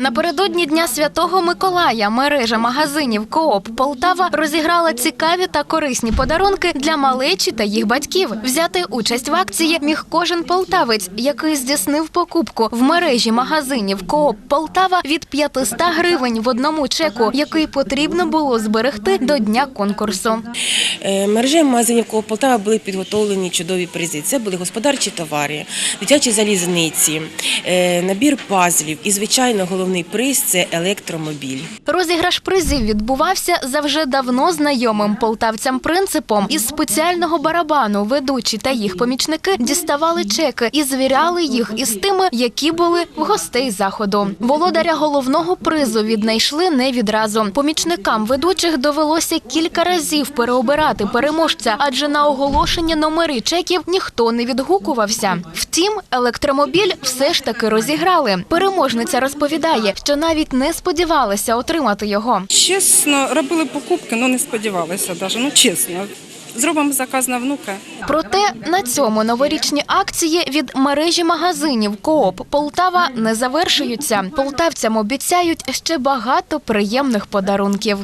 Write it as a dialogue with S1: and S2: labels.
S1: Напередодні Дня Святого Миколая мережа магазинів Коop Полтава розіграла цікаві та корисні подарунки для малечі та їх батьків. Взяти участь в акції міг кожен полтавець, який здійснив покупку в мережі магазинів Коop Полтава від 500 гривень в одному чеку, який потрібно було зберегти до дня конкурсу.
S2: Е, Мережею магазинів «Коop Полтава були підготовлені чудові призи. Це були господарчі товари, дитячі залізниці, е, набір пазлів і, звичайно, головний приз це електромобіль.
S1: Розіграш призів відбувався за вже давно знайомим полтавцям принципом. Із спеціального барабану ведучі та їх помічники діставали чеки і звіряли їх із тими, які були в гостей заходу. Володаря головного призу віднайшли не відразу. Помічникам ведучих довелося кілька разів переобирати переможця, адже на оголошення номери чеків ніхто не відгукувався. Втім, електромобіль все ж таки розіграли. Переможниця розповідає, що навіть не сподівалася отримати його.
S3: Чесно, робили покупки, але не сподівалися навіть. Ну чесно. Зробимо заказ на внука.
S1: Проте на цьому новорічні акції від мережі магазинів Коop Полтава не завершуються. Полтавцям обіцяють ще багато приємних подарунків.